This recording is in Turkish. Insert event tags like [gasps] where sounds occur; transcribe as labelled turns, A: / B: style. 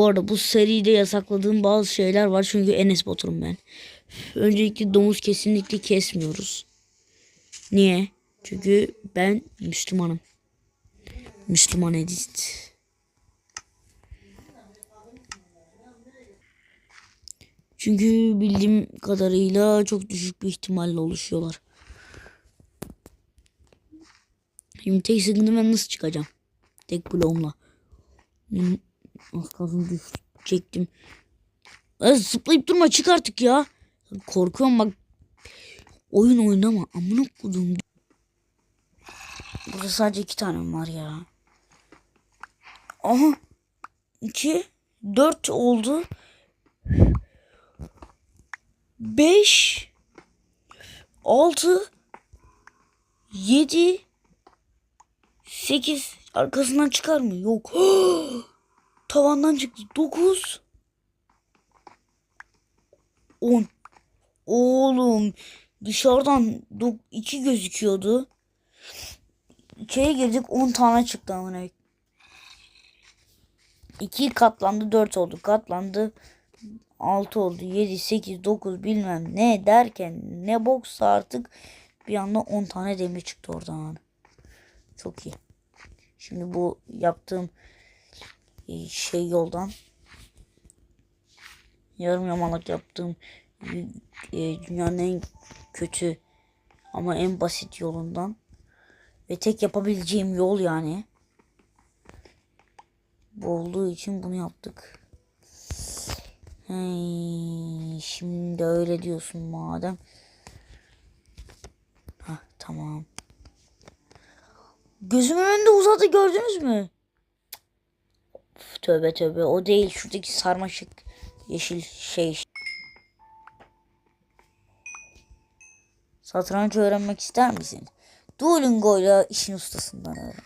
A: Bu arada bu seride yasakladığım bazı şeyler var çünkü Enes Batur'um ben. Öncelikle domuz kesinlikle kesmiyoruz. Niye? Çünkü ben Müslümanım. Müslüman edist. Çünkü bildiğim kadarıyla çok düşük bir ihtimalle oluşuyorlar. Şimdi tek sıkıntı ben nasıl çıkacağım? Tek bloğumla. Az kalsın düşecektim. Ay, zıplayıp durma çık artık ya. Korkuyorum bak. Oyun oynama. Amına kodum. Burada sadece iki tane var ya. Aha. iki. Dört oldu. Beş. Altı. Yedi. Sekiz. Arkasından çıkar mı? Yok. [gasps] Tavandan çıktı. Dokuz. On. Oğlum. Dışarıdan dok- iki gözüküyordu. İçeri girdik 10 tane çıktı amına. 2 katlandı 4 oldu. Katlandı 6 oldu. 7 8 9 bilmem ne derken ne boksa artık bir anda 10 tane demir çıktı oradan. Çok iyi. Şimdi bu yaptığım şey yoldan yarım yamalak yaptığım e, dünyanın en kötü ama en basit yolundan ve tek yapabileceğim yol yani. Bu olduğu için bunu yaptık. Hey, şimdi öyle diyorsun madem. Hah tamam. Gözümün önünde uzadı gördünüz mü? Üf, tövbe tövbe o değil şuradaki sarmaşık yeşil şey. Satranç öğrenmek ister misin? Duolingo'yla işin ustasından öğren.